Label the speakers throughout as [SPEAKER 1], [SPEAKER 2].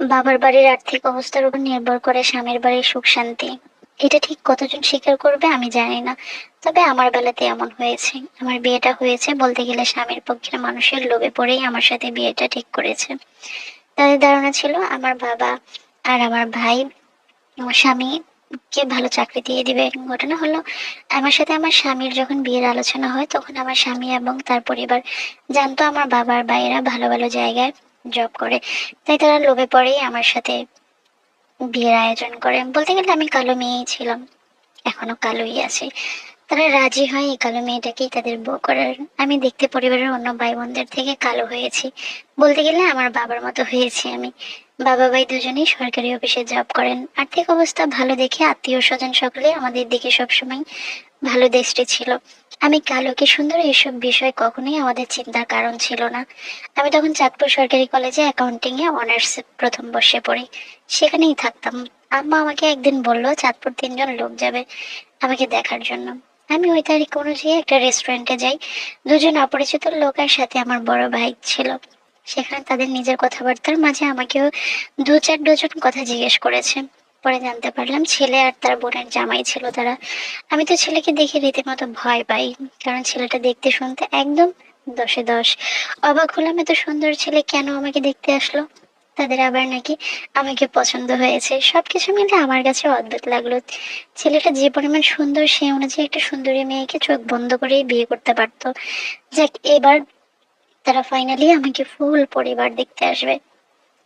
[SPEAKER 1] বাবার বাড়ির আর্থিক অবস্থার উপর নির্ভর করে স্বামীর বাড়ির সুখ, শান্তি। এটা ঠিক কতজন স্বীকার করবে আমি জানি না। তবে আমার বেলাতে এমন হয়েছে। আমার বিয়েটা হয়েছে বলতে গেলে স্বামীর পক্ষের মানুষের লোভে পড়েই আমার সাথে বিয়েটা ঠিক করেছে। তাদের ধারণা ছিল আমার বাবা আর আমার ভাই আমার স্বামী কে ভালো চাকরি দিয়ে দিবে। ঘটনা হলো, আমার সাথে আমার স্বামীর যখন বিয়ের আলোচনা হয়, তখন আমার স্বামী এবং তার পরিবার জানতো আমার বাবার ভাইয়েরা ভালো ভালো জায়গায় জব করে। তাই তারা লোভে পড়েই আমার সাথে বিয়ের আয়োজন করে। বলতে গেলে আমি কালো মেয়েই ছিলাম। এখনও কালোই আছি। তারা রাজি হয় এই কালো মেয়েটাকেই তাদের বউ করার। আমি দেখতে পরিবারের অন্য ভাই বোনদের থেকে কালো হয়েছি। বলতে গেলে আমার বাবার মতো হয়েছি আমি। বাবা, ভাই দুজনেই সরকারি অফিসে জব করেন। আর্থিক অবস্থা ভালো দেখে আত্মীয় স্বজন সকলে আমাদের দিকে সবসময় ভালো দেশটি ছিল। আমি কালো কি সুন্দর এইসব বিষয় কখনোই আমাদের চিন্তার কারণ ছিল না। আমি তখন চাঁদপুর সরকারি কলেজে অ্যাকাউন্টিং এ অনার্স প্রথম বর্ষে পড়ি। সেখানেই থাকতাম। আম্মা আমাকে একদিন বলল, চাঁদপুর তিনজন লোক যাবে আমাকে দেখার জন্য। আমি ওই তারিখ অনুযায়ী একটা রেস্টুরেন্টে যাই। দুজন অপরিচিত লোকের সাথে আমার বড় ভাই ছিল। সেখানে তাদের নিজের কথাবার্তার মাঝে আমাকেও দু চার ডজন কথা জিজ্ঞেস করেছে। পরে জানতে পারলাম ছেলে আর তার বোনের জামাই ছিল তারা। আমি তো ছেলেকে দেখে রীতিমতো ভয় পাই, কারণ ছেলেটা দেখতে শুনতে একদম দশে দশ। অবাক হলাম এত সুন্দর ছেলে কেন আমাকে দেখতে আসলো? তাদের আবার নাকি আমাকে পছন্দ হয়েছে। সবকিছু মিলে আমার কাছে অদ্ভুত লাগল। ছেলেটা যে পরিমাণ সুন্দর, সে অনুযায়ী একটা সুন্দরী মেয়েকে চোখ বন্ধ করেই বিয়ে করতে পারতো। যাক, এবার তারা ফাইনালি আমাকে ফুল পরিবার দেখতে আসবে।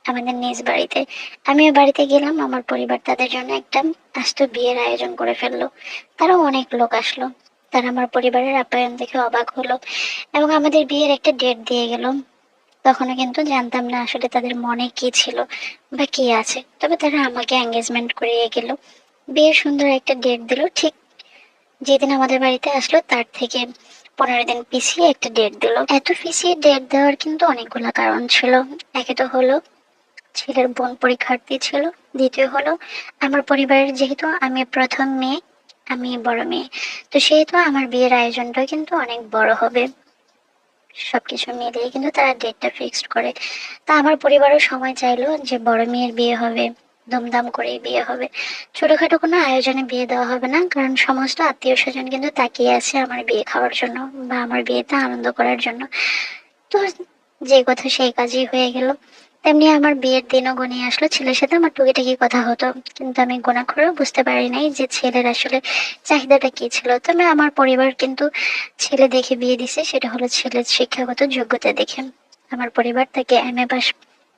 [SPEAKER 1] আমাদের নিজ বাড়িতে। আমিও বাড়িতে গেলাম, আমার পরিবার তাদের জন্য একটা আস্ত বিয়ের আয়োজন করে ফেলল। তারাও অনেক লোক আসলো। তারা আমার পরিবারের আপ্যায়ন দেখে অবাক হলো এবং আমাদের বিয়ের একটা ডেট দিয়ে গেল। তখনও কিন্তু জানতাম না আসলে তাদের মনে কি ছিল বা কি আছে। তবে তারা আমাকে এঙ্গেজমেন্ট করিয়ে গেল। বিয়ের সুন্দর একটা ডেট দিল। ঠিক যেদিন আমাদের বাড়িতে আসলো, তার থেকে পনেরো দিন পিছিয়ে একটা ডেট দিল। এত পিছিয়ে ডেট দেওয়ার কিন্তু অনেকগুলো কারণ ছিল। একে তো হলো ছেলের বোন পরীক্ষার্থী ছিল, দ্বিতীয় হলো আমার পরিবারের যেহেতু আমি প্রথম মেয়ে, আমি বড় মেয়ে, তো সেহেতু আমার বিয়ের আয়োজনটাও কিন্তু অনেক বড় হবে। সবকিছু মিলিয়ে কিন্তু তারা ডেটটা ফিক্সড করে। তা আমার পরিবারও সময় চাইলো যে বড় মেয়ের বিয়ে হবে, ধুমধাম করেই বিয়ে হবে। ছোটখাটো কোনো আয়োজনে বিয়ে দেওয়া হবে না, কারণ সমস্ত আত্মীয় স্বজন কিন্তু তাকিয়ে আছে আমার বিয়ে খাওয়ার জন্য বা আমার বিয়েতে আনন্দ করার জন্য। তো যে কথা সেই কাজই হয়ে গেল। তেমনি আমার বিয়ের দিনও গনিয়ে আসলো। ছেলের সাথে আমার টুকিটাকি কথা হতো। কিন্তু আমি গোনা করেও বুঝতে পারি নাই যে ছেলের আসলে চাহিদাটা কি ছিল। তবে আমার পরিবার কিন্তু ছেলে দেখে বিয়ে দিছে। সেটা হলো ছেলের শিক্ষাগত যোগ্যতা দেখে। আমার পরিবার তাকে এম এ পাস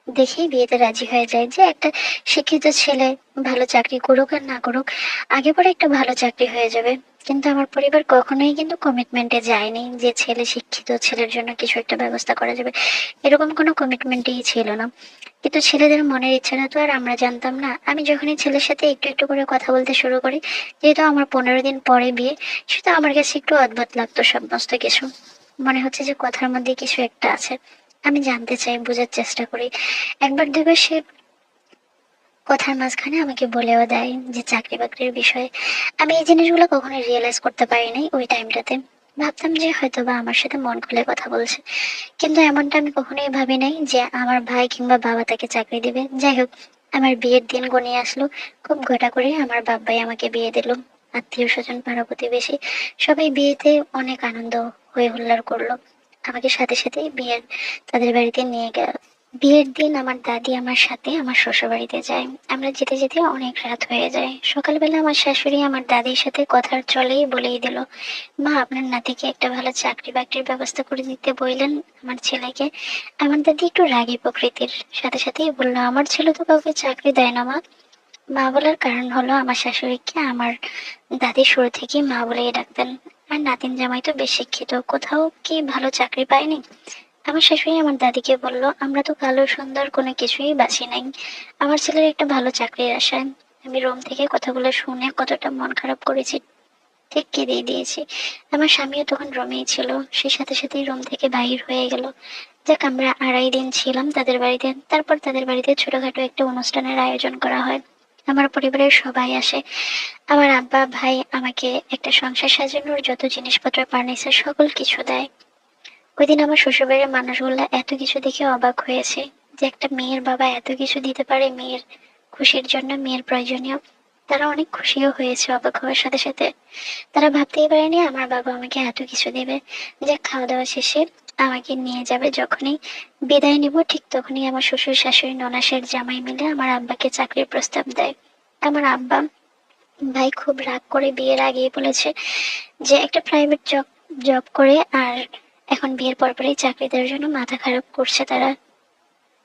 [SPEAKER 1] দেখেই বিয়েতে রাজি হয়ে যায় যে একটা শিক্ষিত ছেলে ভালো চাকরি করুক আর না করুক, আগে পরে একটা ভালো চাকরি হয়ে যাবে। কিন্তু আমার পরিবার কখনোই কিন্তু কমিটমেন্টে যায়নি যে ছেলে শিক্ষিত, ছেলের জন্য কিছু একটা ব্যবস্থা করা যাবে। এরকম কোনো কমিটমেন্টই ছিল না। কিন্তু ছেলেদের মনের ইচ্ছাটা তো আর আমরা জানতাম না। আমি যখনই ছেলের সাথে একটু একটু করে কথা বলতে শুরু করি, যেহেতু আমার পনেরো দিন পরে বিয়ে সেটা আমার কাছে একটু অদ্ভুত লাগতো সমস্ত কিছু। মনে হচ্ছে যে কথার মধ্যে কিছু একটা আছে। আমি জানতে চাই, বোঝার চেষ্টা করি। একবার দুবার সে কথার মাঝখানে আমাকে বলেও দেয় যে চাকরি বাকরির বিষয়ে আমি এই জিনিসগুলো কখনো রিয়েলাইজ করতে পারি নাই ওই টাইমটাতে ভাবতাম যে হয়তো বা আমার সাথে মন খুলে কথা বলছে। কিন্তু এমনটা আমি কখনোই ভাবি নাই যে আমার ভাই কিংবা বাবা তাকে চাকরি দিবে। যাই হোক, আমার বিয়ের দিন গনিয়ে আসলো। খুব ঘটা করে আমার বাবাই আমাকে বিয়ে দিল। আত্মীয় স্বজন, পাড়া প্রতিবেশী সবাই বিয়েতে অনেক আনন্দ হয়ে হুল্লার করল। আমাকে সাথে সাথেই বিয়ের তাদের বাড়িতে নিয়ে গেল। বিয়ের দিন আমার দাদি আমার সাথে আমার শ্বশুর বাড়িতে যায়। আমরা যেতে যেতে অনেক রাত হয়ে যায়। সকালবেলা আমার শাশুড়ি আমার দাদির সাথে কথার চলেই বলেই দিল, মা, আপনার নাতিকে একটা ভালো চাকরি বাকরির ব্যবস্থা করে দিতে বললেন আমার ছেলেকে। আমার দাদি একটু রাগী প্রকৃতির। সাথে সাথেই বলল, আমার ছেলে তো কাউকে চাকরি দেয় না, মা। মা বলার কারণ হলো আমার শাশুড়িকে আমার দাদি শুরু থেকেই মা বলেই ডাকতেন। আর নাতিন জামাই তো বেশ শিক্ষিত। কোথাও কি ভালো চাকরি পায়নি? আমার শাশুড়ি আমার দাদিকে বলল, আমরা তো কালো, সুন্দর, কোনো কিছুই বাছি নাই। আমার ছেলের একটা ভালো চাকরির আশায় আমি রোম থেকে কথাগুলো শুনে কতটা মন খারাপ করেছি, ঠিক কেঁদেই দিয়েছি। আমার স্বামীও তখন রোমেই ছিল। সে সাথে সাথেই রোম থেকে বাহির হয়ে গেল। যাক, আমরা আড়াই দিন ছিলাম তাদের বাড়িতে। তারপর তাদের বাড়িতে ছোটখাটো একটা অনুষ্ঠানের আয়োজন করা হয়। আমার পরিবারের সবাই আসে। আমার আব্বা, ভাই আমাকে একটা সংসার সাজানোর যত জিনিসপত্র, ফার্নিচার, সকল কিছু দেয়। ওই দিন আমার শ্বশুরবাড়ির মানুষগুলো এত কিছু দেখে অবাক হয়েছে যে একটা মেয়ের বাবা এত কিছু দিতে পারে মেয়ের খুশির জন্য, মেয়ের প্রয়োজনীয়। তারা অনেক খুশিও হয়েছে, অবাক হওয়ার সাথে সাথে। তারা ভাবতেই পারেনি আমার বাবা আমাকে এত কিছু দেবে। যে খাওয়া দাওয়া শেষে আমাকে নিয়ে যাবে যখনই। বিদায় নিব ঠিক তখনই আমার শ্বশুর শাশুড়ি ননাসের জামাই মিলে আমার আব্বাকে চাকরির প্রস্তাব দেয়। আমার আব্বা ভাই খুব রাগ করে বিয়ের আগেই বলেছে যে একটা প্রাইভেট জব জব করে আর এখন বিয়ের পরপরই চাকরি দেওয়ার জন্য মাথা খারাপ করছে তারা।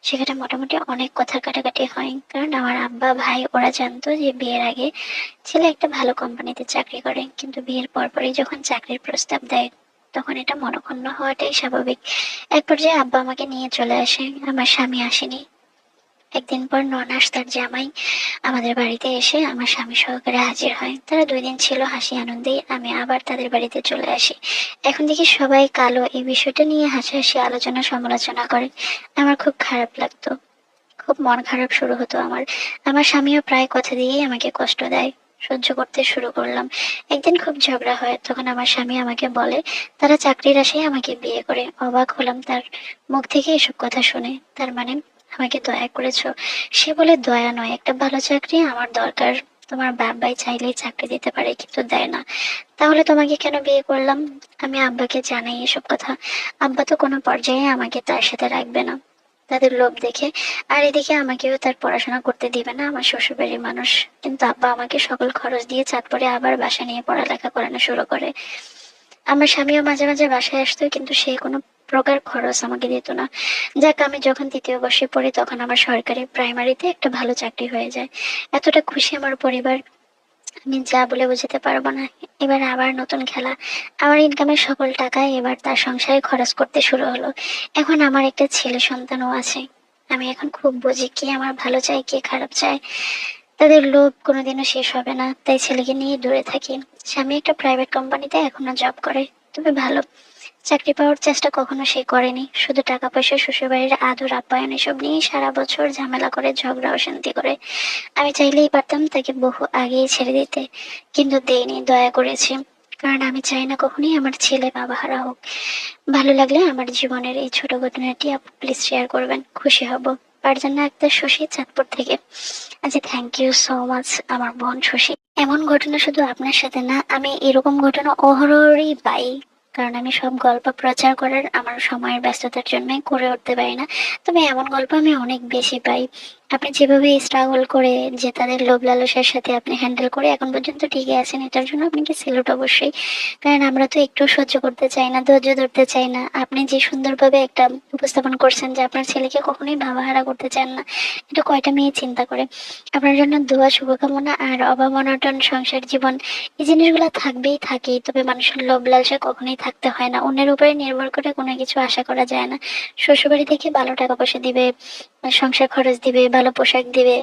[SPEAKER 1] সেখানে মোটামুটি অনেক কথা কাটাকাটি হয়। কারণ আমার আব্বা, ভাই, ওরা জানতো যে বিয়ের আগে ছেলে একটা ভালো কোম্পানিতে চাকরি করে। কিন্তু বিয়ের পরপরই যখন চাকরির প্রস্তাব দেয়, তখন এটা মনক্ষুণ্ণ হওয়াটাই স্বাভাবিক। এক পর্যায়ে আব্বা আমাকে নিয়ে চলে আসে। আমার স্বামী আসেনি। একদিন পর ননাস তার জামাই আমাদের বাড়িতে এসে আমার স্বামী সহকারে হাজির হয়। তারা দুই দিন ছিল হাসি আনন্দেই আমি আবার তাদের বাড়িতে চলে আসি। এখন দেখি সবাই কালো, এই বিষয়টা নিয়ে হাসাহাসি, আলোচনা, সমালোচনা করে। আমার খুব খারাপ লাগতো। খুব মন খারাপ শুরু হতো আমার। আমার স্বামীও প্রায় কথা দিয়েই আমাকে কষ্ট দেয়। সহ্য করতে শুরু করলাম। একদিন খুব ঝগড়া হয়, তখন আমার স্বামী আমাকে বলে, তারা চাকরির আশায় আমাকে বিয়ে করে। অবাক হলাম তার মুখ থেকে এসব কথা শুনে। তার মানে আমাকে দয়া করেছ। সে বলে, দয়া নয়, একটা ভালো চাকরি আমার দরকার। তোমার বাবাই চাইলেই চাকরি দিতে পারে, কিন্তু দেয় না। তাহলে তোমাকে কেন বিয়ে করলাম? আমি আব্বাকে জানাই এসব কথা। আব্বা তো কোনো পর্যায়ে আমাকে তার সাথে রাখবে না। তাদের লোভ দেখে, আর এদিকে আমাকেও তার পড়াশোনা করতে দিবে না আমার শ্বশুরবাড়ির মানুষ। কিন্তু আব্বা আমাকে সকল খরচ দিয়ে চাঁদপুরে আবার বাসা নিয়ে পড়ালেখা করানো শুরু করে। আমার স্বামীও মাঝে মাঝে বাসায় আসতো, কিন্তু সে কোনো প্রকার খরচ আমাকে দিত না। যাক, আমি যখন তৃতীয় বর্ষে পড়ি, তখন আমার সরকারি প্রাইমারিতে একটা ভালো চাকরি হয়ে যায়। এতটা খুশি আমার পরিবার। আমি যা বলে বোঝাতে পারব না। এবার আবার নতুন খেলা। আমার ইনকামের সকল টাকা এবার তার সংসারে খরচ করতে শুরু হলো। এখন আমার একটা ছেলে সন্তানও আছে। আমি এখন খুব বুঝি কে আমার ভালো চাই কে খারাপ চায়। তাদের লোভ কোনোদিনও শেষ হবে না। তাই ছেলেকে নিয়ে দূরে থাকি। স্বামী একটা প্রাইভেট কোম্পানিতে এখনও জব করে। তবে ভালো। চাকরি পাওয়ার চেষ্টা কখনো সে করেনি। শুধু টাকা পয়সা শ্বশুরবাড়ির আদর, আপ্যায়ন এসব নিয়ে সারা বছর ঝামেলা করে, ঝগড়া, অশান্তি করে। আমি চাইলেই পারতাম তাকে বহু আগেই ছেড়ে দিতে, কিন্তু দেইনি, দয়া করেছি। কারণ আমি চাই না কখনোই আমার ছেলে, বাবা হারা হোক। ভালো লাগলে আমার জীবনের এই ছোট ঘটনাটি আপনি প্লিজ শেয়ার করবেন। খুশি হব। পারজান্না আক্তার শশী, চাঁদপুর থেকে। আচ্ছা থ্যাংক ইউ সো মাচ আমার বোন শশী। এমন ঘটনা শুধু আপনার সাথে না, আমি এরকম ঘটনা অহরহরই পাই। কারণ আমি সব গল্প প্রচার করার আমার সময়ের ব্যস্ততার জন্যই করে উঠতে পারি না। তবে এমন গল্প আমি অনেক বেশি পাই। আপনি যেভাবে স্ট্রাগল করে যে তাদের লোভ লালসার সাথে আপনি হ্যান্ডেল করে এখন পর্যন্ত টিকে আছেন, এটার জন্য আপনাকে সেলুট অবশ্যই। কারণ আমরা তো একটু সহ্য করতে চাই না, ধৈর্য ধরতে চাই না। আপনি যে সুন্দরভাবে একটা উপস্থাপন করছেন যে আপনার ছেলেকে কখনোই ভাবাহারা করতে চান না, এটা কয়টা মেয়ে চিন্তা করে? আপনার জন্য দোয়া, শুভকামনা আর অভাব, অনটন, সংসার, জীবন, এই জিনিসগুলো থাকবেই, থাকেই। তবে মানুষের লোভ লালসা কখনোই থাকতে হয় না। অন্যের উপরে নির্ভর করে কোনো কিছু আশা করা যায় না। শ্বশুরবাড়ি থেকে ভালো টাকা পয়সা দিবে, সংসার খরচ দিবে, ভালো পোশাক দিবে,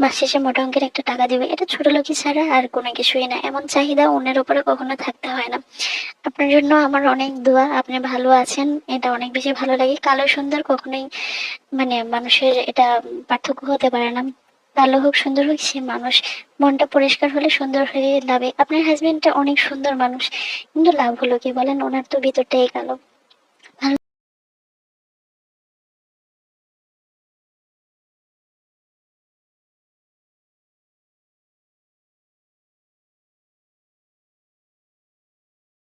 [SPEAKER 1] মাস শেষে মোটা অঙ্কের একটা টাকা দিবে। এটা ছোট লোকই ছাড়া আর কোনো কিছুই না। এমন চাহিদা অন্যের উপরে কখনো থাকতে হয় না। আপনার জন্য আমার অনেক দোয়া। আপনি ভালো আছেন। এটা অনেক বেশি ভালো লাগে। কালো সুন্দর কখনোই মানে মানুষের এটা পার্থক্য হতে পারে না। ভালো হোক, সুন্দর হোক, সে মানুষ। মনটা পরিষ্কার হলে সুন্দর হয়ে যাবে। আপনার হাজবেন্ডটা অনেক সুন্দর মানুষ। কিন্তু লাভ হলো কি বলেন? ওনার তো ভিতরটাই কালো।